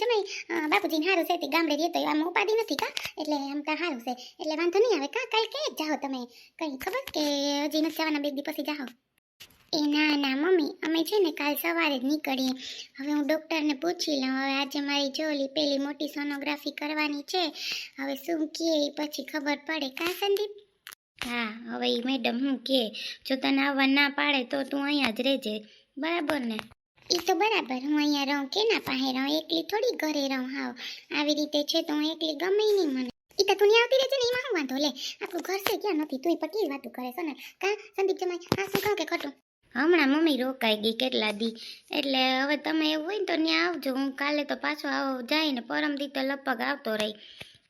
જમાઈ. બાપુજીને સારું છે તે ગામડે રહેતો આમ ઉપાધિ નથી કા? એટલે આમ કા સારું છે. એટલે વાંધો નહીં આવે. કા, કાલ કે જાઓ તમે? કઈ ખબર કે હજી નથી જવાના, બે દી પછી જાઓ. એ ના ના, મમ્મી, અમે છે ને કાલ સવારે જ નીકળીએ. હવે હું ડૉક્ટરને પૂછી લઉં. હવે આજે મારી જોલી પેલી મોટી સોનોગ્રાફી કરવાની છે. હવે શું કહે એ પછી ખબર પડે. કા, સંદીપ? હા, હવે એ મેડમ હું કે જો તને આવવા ના પાડે તો તું અહીંયા જ રહેજે. બરાબર ને? એ તો બરાબર, હું અહીંયા રહું, કેના પાસે રહું? એકલી થોડી ઘરે રહું, હાવ. આવી રીતે છે તો હું એકલી ગમે નહીં મને. ઈ તો તું આવતી રહે છે ને, એમાં હું વાંધો? લે, આપણું ઘર છે, ક્યાં નથી? તું પર કેવી કરે છે ને. કા, સંદીપ જમાઈ, હા, શું કહું કે ખોટું? હમણાં મમ્મી રોકાઈ ગઈ કેટલા દી. એટલે હવે તમે એવું હોય ને તો ત્યાં આવજો. હું કાલે તો પાછો આવો, જાય ને પરમ દી તો લગભગ આવતો રહી.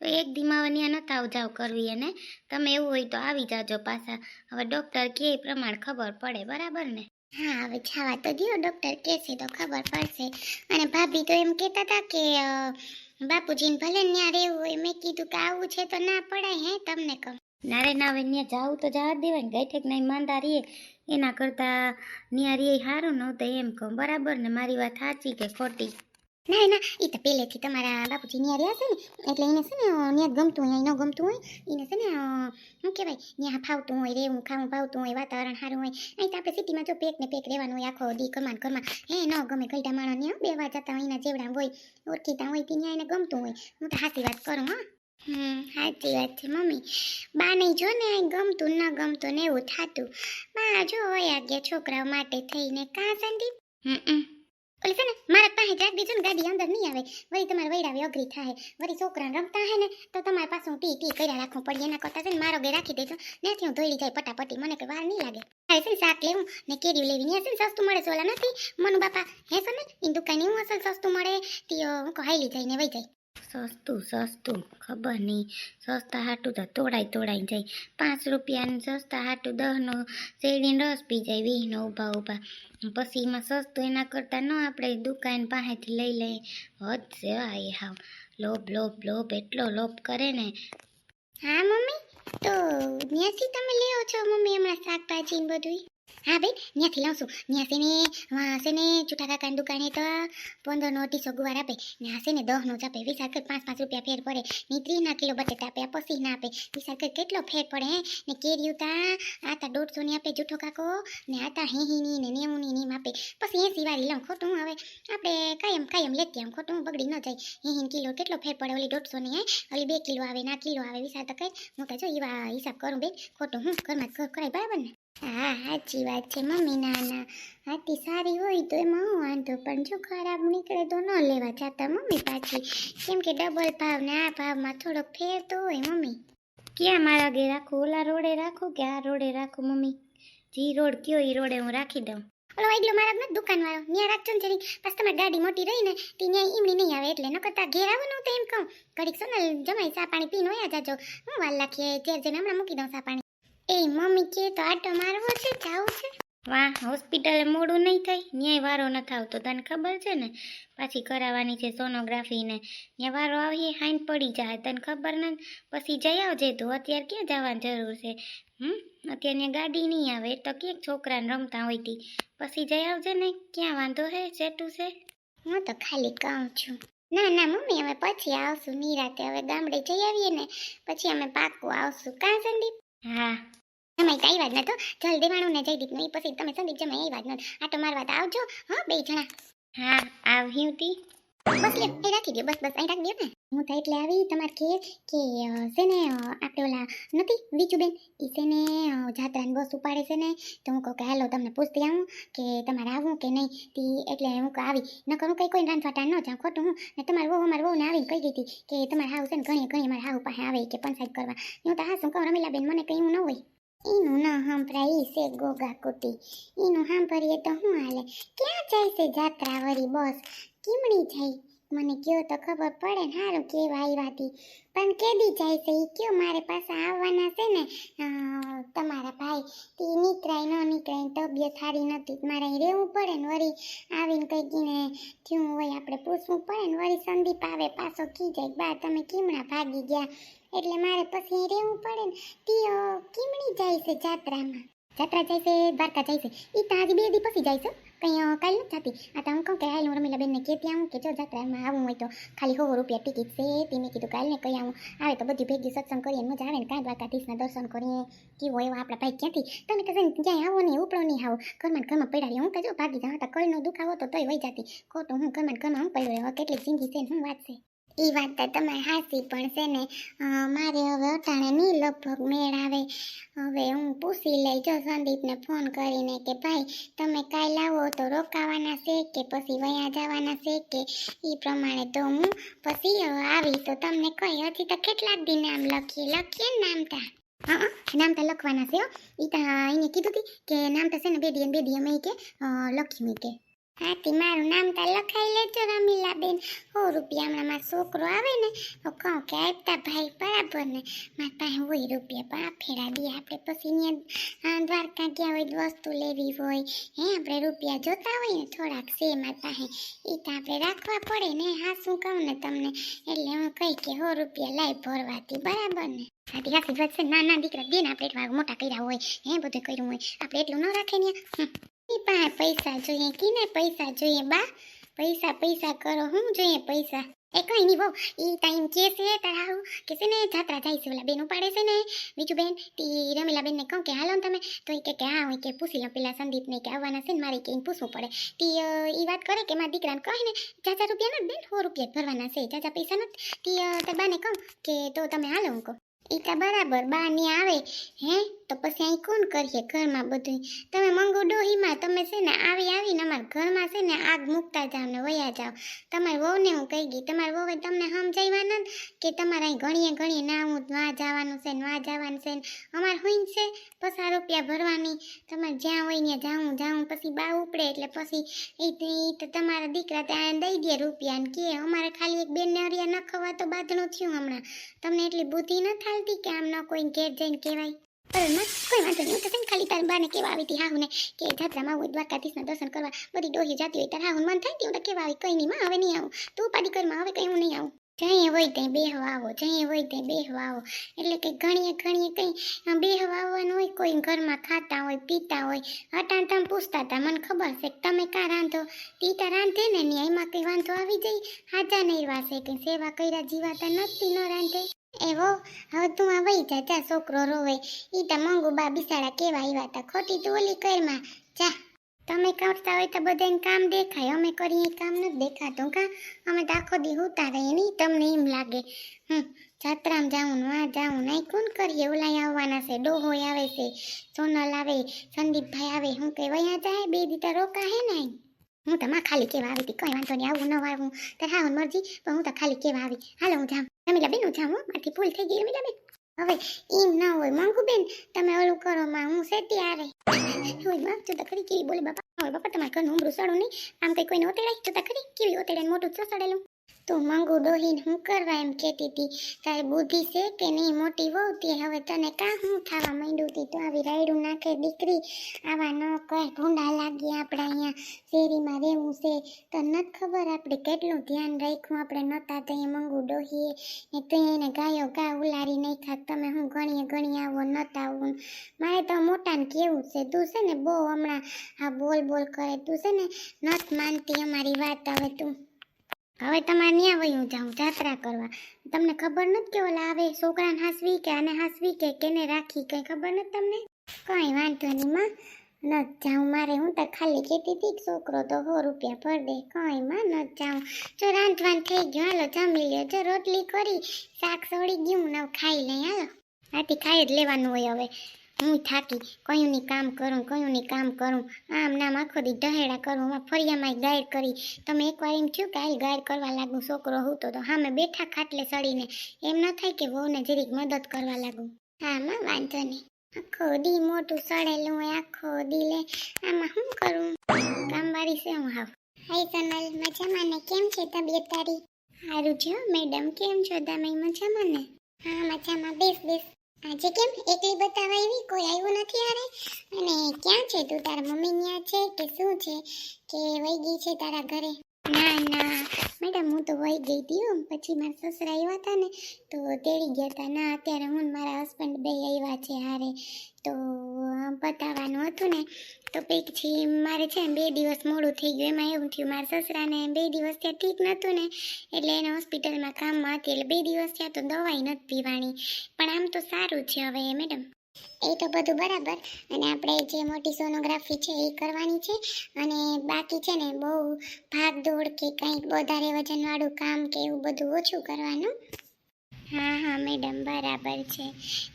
તો એક દીમાં હવે ત્યાં નતા જાવ કરવી અને તમે એવું હોય તો આવી જાજો પાછા. હવે ડૉક્ટર કે એ પ્રમાણે ખબર પડે, બરાબર ને? હા, હવે છાવા તો દિયો ડૉક્ટર કહેશે તો ખબર પડશે. અને ભાભી તો એમ કહેતા હતા કે બાપુજીને ભલે ત્યાં રહેવું હોય, મેં કીધું કે આવું છે તો ના પડાય, હે, તમને કહું. ના ના હવે ત્યાં જાવું તો જવા દેવાય ને ગઈ ઠેક નહીં માંદા રહીએ, એના કરતાં ત્યાં રહીએ સારું ન તો એમ કહું. બરાબર ને, મારી વાત સાચી કે ખોટી? ના ના એ તો પહેલેથી તમારા બાપુજી ન્યા રહ્યા ને, એટલે એને છે ને ત્યાં ગમતું હોય ન ગમતું હોય એને છે ને શું કહેવાય ત્યાં ફાવતું હોય રહેવું ખાવું, ભાવતું હોય, વાતાવરણ સારું હોય, અહીં તો આપણે સિટીમાં જો પેક ને પેક રહેવાનું હોય, આખો દી કમાન કમા હે, ન ગમે ગલટા માણસ ને બે વાર જતા હોય, એના જેવડા હોય ઓળખીતા હોય ત્યાં એને ગમતું હોય, હું તો સાચી વાત કરું, હા. હમ સાચી વાત છે, મમ્મી. બા નહીં જો ને, અહીં ગમતું ન ગમતું ને એવું થાતું. બા જો હોય ગયા છોકરાઓ માટે થઈને, કાં સંદીપ? હમ. ઓલે છે ને, મારા પાસે જ રાખી ને ગાડી અંદર નહીં આવે. વળી તમારે વૈરાવી અઘરી થાય. વળી છોકરાને રમતા હે ને, તો તમારે પાછું ટી ટી કર્યા રાખવું પડે. એના કરતાં છે મારો ગે રાખી દેજો. ત્યાંથી હું ધોઈ જાય પટાપટી મને કે વાર નહીં લાગે. હા છે ને, શાક લેવું? ને કેરી લેવી. ને છે ને, સસ્તું મળે છે નથી? મનુ બાપા, હે છે ને એ દુકાને એવું અસલ સસ્તું મળે? તે હું હાઈલી જઈને વહી જાય. સસ્તું સસ્તું, ખબર નહીં. સસ્તા હાટું તો તોડાઈ તોડાઈ જાય. પાંચ રૂપિયાનું સસ્તા હાટું, દહનો શેરડીનો રસ પી જાય વીસનો ઊભા ઊભા. પછી એમાં સસ્તું એના કરતાં ન આપણે દુકાન પાસેથી લઈ લઈએ. હદ આ એ હાવ. લોભ લોભ લોભ, એટલો લોભ કરે ને. હા, મમ્મી? તો ત્યાંથી તમે લેવો છો મમ્મી હમણાં શાકભાજી બધું હા ભાઈ ત્યાંથી છું. ત્યાં છે ને, વાં છે ને ચૂઠા કાકાની દુકાને તો પંદરનો અઢીસો ગુવાર આપે. ને છે ને, દહનો જ આપે. વીસ કર પાંચ પાંચ રૂપિયા ફેર પડે. ને ત્રીના કિલો બટેટા આપે પસી ના આપે. વીસ કર કેટલો ફેર પડે, હે? ને કેરીયું તા, આ તા દોઢસોની આપે જૂઠો કાકો ને આ તા હેહીની ને નેવુંની નીમ આપે. પછી એસી વાળી લઉં, ખોટું હવે? આપણે કાયમ કાયમ લેતી આમ, ખોટું બગડી ન જાય. હેહીન કિલો કેટલો ફેર પડે, ઓલી દોઢસોની હે? ઓલી બે કિલો આવે ના કિલો આવે વિચાર તો કઈ હું તો જો એવા હિસાબ કરું બેન, ખોટું હું ઘરમાં કરાય, બરાબર ને? હા, સાચી વાત છે, મમ્મી, ના ના. હાથી સારી હોય તો એમાં હું વાંધો, પણ જો ખરાબ નીકળે તો ન લેવા જાતા, મમ્મી પાછી. કેમ કે ડબલ ભાવ ને આ ભાવમાં થોડોક ફેર તો હોય, મમ્મી. ક્યાં મારા ઘે રાખું ઓલા રોડે રાખું કે આ રોડે રાખું, મમ્મી? જી રોડ કયો એ રોડે હું રાખી દઉં. ઓલો વાગલો મારા નથી દુકાન વાળો ત્યાં રાખજો ને જરી પાછું તમારી ગાડી મોટી રહી ને, તે ત્યાં ઈમડી નહીં આવે, એટલે ન કરતા ઘેર આવો ને તો એમ કહું. ઘડીક સોનલ જમાઈ સા પાણી પીને વયા જાજો. હું વાલ લાખીએ ઘેર જઈને હમણાં મૂકી દઉં સા પાણી. એ મમ્મી કે તો આટો મારવો છે જાવું છે? વાહ હોસ્પિટલે મોડું નહીં થાય. ન્યાય વારો નથી આવતો તને ખબર છે ને? પાછી કરાવવાની છે સોનોગ્રાફી ને. ત્યાં વારો આવીએ હાઈન પડી જાય તને ખબર ને? પછી જઈ આવજે તું અત્યારે ક્યાં જવાની જરૂર છે? હમ? અત્યારે ત્યાં ગાડી નહીં આવે તો ક્યાંક છોકરાને રમતા હોય તી. પછી જઈ આવજે ને ક્યાં વાંધો હે સેટું છે? હું તો ખાલી કહું છું. ના ના મમ્મી અમે પછી આવશું નિરાતે હવે ગામડે જઈ આવીએ ને પછી અમે પાકું આવશું. કાં સંદીપ? હા. તમે વાત નતો જલ દેવાણું ને જયદીપનું એ પછી તમે સંદીપ જમે એ વાત નતો આટો મારવા તો આવજો હા બે જણા. હા આવ્યું તી. બસ લે અહીં રાખી દો બસ બસ અહીં રાખી દો ને. હું તો એટલે આવી તમારે કે કે ને અ, આપણે ઓલા નથી બીજું એ સેને ને જાત્રાની બસ ઉપાડે છે ને. તો હું કહું કે હાલો તમને પૂછતી આવું કે તમારે આવું કે નહીં. તી એટલે હું કહું આવી. ન કરું કંઈ કોઈ રાંધવાટા ન જાઉં ખોટું હું. ને તમારે વહુ અમારે વહુને આવીને કહી દીધી કે તમારે હાવ છે ને ઘણી ઘણી અમારે હાવ પાસે આવે કે પંચાયત કરવા. હું તો હા શું કહું રમીલાબેન મને કંઈ એવું ન હોય. એનું ના સાંભળાય ઈ છે ગોગા કુટી એનું સાંભળીએ તો શું હાલે? ક્યાં જાય છે જાત્રા વળી બસ? કીમડી જાય? મને કયો તો ખબર પડે ને સારું કેવા આવ્યાથી પણ કેદી જાય છે? એ કયો મારે પાછા આવવાના છે ને? તમારા ભાઈ. તે નીકળાય, ન નીકળાય તબિયત સારી નથી. મારે રહેવું પડે ને વળી આવીને કંઈક એને થયું હોય આપણે પૂછવું પડે ને વળી સંદીપ આવે, પાછો કી જાય? બા, તમે કીમણા ભાગી ગયા. એટલે મારે પછી રહેવું પડે ને. તીઓ કીમણી જાય છે જાત્રામાં? જાત્રા જાય છે, દ્વારકા જાય છે. એ તો આજે બે દી પછી જાય છે કંઈ કાલ નથી થતી આ તો હું કહું કે હાલ હું રમીલા બેનને કહેતી આવું કે જો જાત્રામાં આવું હોય તો ખાલી સો રૂપિયા ટિકિટ છે. તે મેં કીધું કાલ ને કહી આવું. આવે તો બધી ભેગી સત્સંગ કરીએ મજા આવે ને. કાં દ્વારકાધીશના દર્શન કરીએ. કેવો એવો આપણા ભાઈ ક્યાંથી? તમે તો જઈને ક્યાંય આવો નહીં ઉપડો નહીં આવો. ઘરમાં ઘરમાં પડ્યા રહી હું તો જો ભાગી જાઉં તો કળનો દુખાવો તો તોય વહી જતી. ખોટું હું ઘરમાં ઘરમાં હું પડ્યો રહ્યો. કેટલી જિંદગી છે શું વાત છે. એ વાત તો તમારે હાસી પણ છે ને મારે હવે અટાણે નહીં લગભગ મેળ આવે. હવે હું પૂછી લઈ જો સંદીપને ફોન કરીને કે ભાઈ, તમે કાંઈ લાવો તો રોકાવાના છે કે પછી વયા જવાના છે કે? એ પ્રમાણે તો હું પછી આવી તો તમને કહી હજી તો કેટલાક દી નામ લખીએ લખીએ ને નામ તા. હા નામ તો લખવાના છે ઈ તો એને કીધું હતી કે નામ તો છે ને બે દી બે દી અમે કે લખી લખ્યું કે. હાથી, મારું નામ તા લખાઈ લેજો રમીલાબેન. બેન રૂપિયા હમણાં મારો છોકરો આવે ને, તો કહું કે આપતા ભાઈ બરાબર ને. મારા પાસે હોય રૂપિયા, પણ આ ફેરા દઈએ આપણે પછી અહીંયા દ્વારકા ગયા હોય, વસ્તુ લેવી હોય, હે, આપણે રૂપિયા જોતા હોય ને, થોડાક છે મારા પાસે. એ તો આપણે રાખવા પડે ને, હા, શું કહું ને તમને? એટલે હું કહી કે હો રૂપિયા લાઈ ભરવાથી, બરાબર ને? સાથી હાથી, વાત છે નાના દીકરા, દે ને, આપણે મોટા કર્યા હોય, હે, બધું કર્યું હોય. આપણે એટલું ન રાખે ને હમ. ઈ પાસે પૈસા જોઈએ કીને પૈસા જોઈએ બા પૈસા પૈસા કરો હું જોઈએ પૈસા એ કઈ નહીં બહુ ઈ ટાઈમ કે છે તારા કે છે ને જાત્રા જાય છે ઓલા બેન ઉપાડે છે ને બીજું બેન તી રમીલા બેન ને કહું કે હાલો ને તમે તો ઈ કે કે હા હું કે પૂછી લઉં પેલા સંદીપ ને કે આવવાના છે ને મારે કે ઈને પૂછવું પડે તી અ, ઈ વાત કરે કે મારા દીકરાને કહે ને ચાચા રૂપિયા નથી બેન સો રૂપિયા જ ભરવાના છે ચાચા પૈસા નથી તી અ, તાર બાને કહું કે તો તમે હાલો હું કહું ઈ તો બરાબર બા ને આવે હે તો પછી અહીં કોણ કરીએ ઘરમાં બધું તમે મંગુ ડોહીમાં, તમે છે ને આવી આવીને અમારા ઘરમાં છે ને આગ મૂકતા જાવ ને વયા જાવ. તમારી વહુને હું કહી ગઈ, તમારી વહુએ તમને સમજાવવાના કે તમારે અહીં ઘણીએ ઘણીએ ના હું વાં જવાનું છે ને વાં જવાનું છે ને અમારે હોય છે પચાસ રૂપિયા ભરવાની. તમારે જ્યાં હોય ને જાઉં જાઉં, પછી બા ઉપડે એટલે પછી એ તો તમારા દીકરા ત્યાં દઈ દે રૂપિયા ને કે અમારે ખાલી એક બેનને અરિયા ન ખવા તો બાંધણું થયું હમણાં. તમને એટલી બુદ્ધિ ન થાલતી કે આમ ન કોઈ ઘેર જઈને કહેવાય? માં કોઈ વાંધો નહીં. તો છે ખાલી તારી બાને કેવા આવી હતી હાહુને કે જાત્રામાં હું દ્વારકાધીશના દર્શન કરવા, બધી ડોહી જાતી હોય તારે હાહુન મન થાય હું તો કેવા આવી, કઈ નહીં, માં, હવે નહીં આવું. તું પાડી કરમાં હવે કઈ હું નહીં આવું. જઈએ હોય ત્યાં બેહવા આવો, જઈએ હોય ત્યાં બેહવા આવો. એટલે કે ઘણીએ ઘણીએ કંઈ બેહવા આવવાનું હોય કોઈ ઘરમાં ખાતા હોય, પીતા હોય અટાણ તમે પૂછતા હતા, મને ખબર છે કે તમે કાં રાંધો? પીતા રાંધે ને એમાં કંઈ વાંધો આવી જાય? હાજા નહીં વાસે કંઈ સેવા કર્યા, જીવાતા નથી, ન રાંધે. એવો? હવે તું આ વહી જા જા, છોકરો રોવે. ઈ તા મંગુ બા બિસાડા કેવા આવ્યા હતા ખોટી તું ઓલી કરમાં જા. તમે કરતા હોય તો બધાને કામ દેખાય. અમે કરીએ કામ નથી દેખાતું, કા? અમે તો આખો દી હોતા રહીએ નહીં તમને એમ લાગે. હમ, જાત્રામાં જાઉં આ જાઉં નહીં કોણ કરીએ? ઓલા આવવાના છે, ડોહોય આવે છે, સોનલ આવે, સંદીપભાઈ આવે, હું કે વયા જાય? બે દીટા રોકા હે ને હું તો માં ખાલી કેવા આવી હતી? કંઈ વાંધો નહીં, આવું ન આવું તો હા મરજી પણ હું તો ખાલી કેવા આવી. હાલો હું જાઉં. રમીલા બેન, હું જાઉં મારથી ભૂલ થઈ ગઈ રમીલા બેન. હવે એમ ના હોય. માંગુ બેન, તમે ઓલું કરો માં. હું સેતી આરે હોયમાં જો તો ખરી કેવી બોલે બાપા. હોય બાપા, તમારે ઘરનું ઉમરું સડું નહીં. આમ કઈ કોઈને ઓતેડાય? જોતા ખરી? કેવી ઓતેડાને મોટું ચસડેલું. તો મંગુ ડોહીને હું કરવા એમ કહેતી હતી, તારે બુદ્ધિ છે કે નહીં? મોટી વહુ તે હવે તને કાં હું થવા માંડ્યું હતી તો આવી રાયડું નાખે દીકરી, આવા ન કર ભૂંડા લાગી આપણે અહીંયા શેરીમાં રહેવું છે. તો નથી ખબર આપણે કેટલું ધ્યાન રાખ્યું? આપણે નહોતા તો અહીંયા મંગુ ડોહીએ ને તું એને ગાયો ગા ઉલારી નહીં ખાત તમે હું ગણીએ ગણી આવો નહોતા આવું. મારે તો મોટાને કેવું છે? તું છે ને બહુ હમણાં આ બોલ બોલ કરે. તું છે ને નથી માનતી અમારી વાત. હવે તું હવે તમારે ત્યાં વયું જાઉં, જાત્રા કરવા. તમને ખબર નથી કે ઓલા આવે છોકરાને હાસવી કે આને હાસવી કે કેને રાખી, કંઈ ખબર નથી તમને? કંઈ વાંધો નહીં, માં. ન જાઉં, મારે હું તો ખાલી કહેતી હતી છોકરો તો સો રૂપિયા ભર દે. કંઈ, માં ન જાઉં. જો રાંધવાન થઈ ગયું, હાલો, જમી લ્યો. જો રોટલી કરી, શાક સોડી ગયું ને ખાઈ લઈ, હાલો. આથી ખાઈ જ લેવાનું હોય હવે. હું થાકી કયું ની કામ કરું, કયું ની કામ કરું. આમ નામ આખો દી ઢહેડા કરું. આમાં ફરિયામાં ગાયર કરી. તમે એકવાર એમ થયું કે હાલ ગાયર કરવા લાગું, છોકરો હતો તો હામે બેઠા ખાટલે સડીને એમ ન થાય કે વહુને જરીક મદદ કરવા લાગું. હા, માં, વાંધો નહીં. આખો દી મોટું સડેલું હોય, આખો દી લે. આમાં શું કરું? કામવાળી છે હું હાવ. હાય સોનલ, મજામાં ને? કેમ છે તબિયત તારી? સારું છે મેડમ. કેમ છો? તમે મજામાં ને? હા, મજામાં. બેસ બેસ. આજે કેમ એકલી બતાવા આવી કોઈ આવ્યું નથી આરે અને ક્યાં છે તું? તારા મમ્મી ત્યાં છે કે શું છે? કે વહી ગઈ છે તારા ઘરે? ના ના. મેડમ, હું તો વહી ગઈ હતી હો. પછી મારા સસરા આવ્યા હતા ને, તો તેડી ગયા હતા ના, અત્યારે હું મારા હસબન્ડ બે આવ્યા છે હારે. તો બતાવવાનું હતું ને તો પછી મારે છે બે દિવસ મોડું થઈ ગયું. એમાં એવું થયું, મારા સસરાને બે દિવસ ત્યાં ઠીક નહોતું ને, એટલે એને હોસ્પિટલમાં કામમાં હતી. એટલે બે દિવસ ત્યાં તો દવાઈ નથી પીવાની. પણ આમ તો સારું છે હવે, મેડમ. એ તો બધું બરાબર. અને આપણે જે મોટી સોનોગ્રાફી છે એ કરવાની છે. અને બાકી છે ને બહુ ભાગ દોડ કે કંઈક વધારે વજનવાળું કામ કે એવું બધું ઓછું કરવાનું. હા હા, મેડમ, બરાબર છે.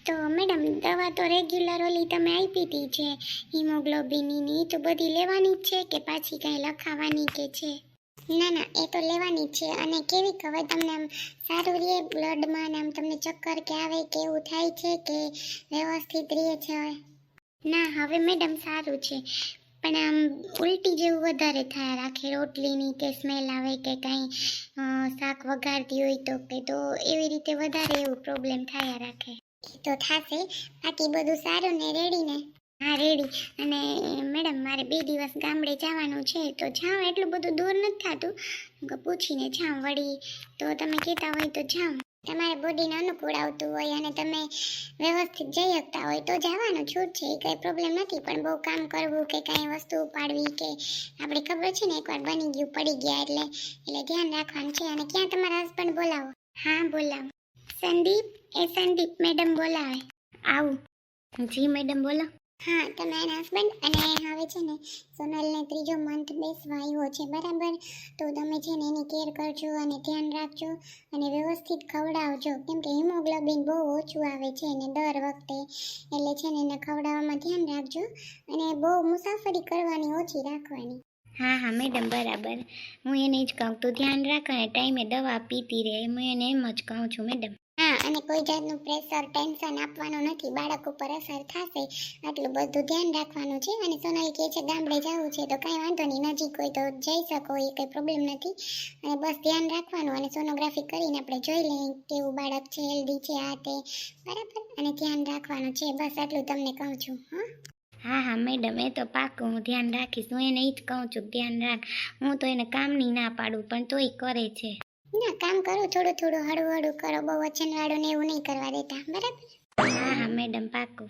તો મેડમ, દવા તો રેગ્યુલર ઓલી તમે આપી હતી છે. હિમોગ્લોબિનની તો બધી લેવાની જ છે કે પાછી કંઈ લખાવાની કે છે? ના ના, એ તો લેવાની છે. અને કેવી ખબર તમને આમ સારું રહે બ્લડમાં આમ તમને ચક્કર કે આવે કે એવું થાય છે કે વ્યવસ્થિત રહે છે ના, હવે મેડમ સારું છે. પણ આમ ઉલટી જેવું વધારે થયા. રાખે રોટલીની કે સ્મેલ આવે કે કાંઈ શાક વઘારતી હોય તો કે તો એવી રીતે વધારે એવું પ્રોબ્લેમ થયા રાખે. એ તો થાશે. બાકી બધું સારું ને રેડી ને? હા, રેડી. અને મેડમ, મારે બે દિવસ ગામડે જવાનું છે, તો જાઉં એટલું બધું દૂર નથી થતું. પૂછીને જાઉં વળી. તો તમે કહેતા હોય તો જાઉં. તમારે બોડીને અનુકૂળ આવતું હોય અને તમે વ્યવસ્થિત જઈ શકતા હોય, તો જવાનું છૂટ છે કંઈ પ્રોબ્લેમ નથી. પણ બહુ કામ કરવું કે કાંઈ વસ્તુ ઉપાડવી કે આપણે ખબર છે ને, એકવાર બની ગયું, પડી ગયા એટલે એટલે ધ્યાન રાખવાનું છે. અને ક્યાં તમારા હસબન્ડ બોલાવો? હા, બોલાવો. સંદીપ, એ સંદીપ મેડમ બોલાવે. આવું. જી, મેડમ, બોલો. હા તમારા હસબન્ડ અને હવે છે ને સોનલને ત્રીજો મંથ બેસવા આવ્યો છે, બરાબર? તો તમે છે ને એની કેર કરજો અને ધ્યાન રાખજો અને વ્યવસ્થિત ખવડાવજો. કેમ કે હિમોગ્લોબિન બહુ ઓછું આવે છે ને દર વખતે. એટલે છે ને એને ખવડાવવામાં ધ્યાન રાખજો અને બહુ મુસાફરી કરવાની ઓછી રાખવાની. હા હા મેડમ બરાબર. હું એને જ કહું, તો ધ્યાન રાખ અને ટાઈમે દવા પીતી રહે. હું એને એમ જ કહું છું મેડમ અને કોઈ જાતનું પ્રેશર ટેન્શન આપવાનું નથી. બાળક ઉપર અસર થશે, આટલું બધું ધ્યાન રાખવાનું છે. અને સોનલ કહે છે, ગામડે જવું છે તો કાંઈ વાંધો નહીં, નજીક હોય તો જઈ શકો, એ કંઈ પ્રોબ્લેમ નથી. અને બસ ધ્યાન રાખવાનું અને સોનોગ્રાફી કરીને આપણે જોઈ લઈએ કેવું બાળક છે હેલ્ધી છે, આ તે. બરાબર? અને ધ્યાન રાખવાનું છે. બસ આટલું તમને કહું છું, હા. હા હા મેડમ એ તો પાકું હું ધ્યાન રાખીશ. હું એને એ જ કહું છું, ધ્યાન રાખ. હું તો એને કામની ના પાડું, પણ તોય કરે છે. ના, કામ કરો, થોડું થોડું હળવું હળવું કરો. બહુ વચનવાળું ને એવું નહીં કરવા દેતા. બરાબર? હા હા, મેડમ, પાકું.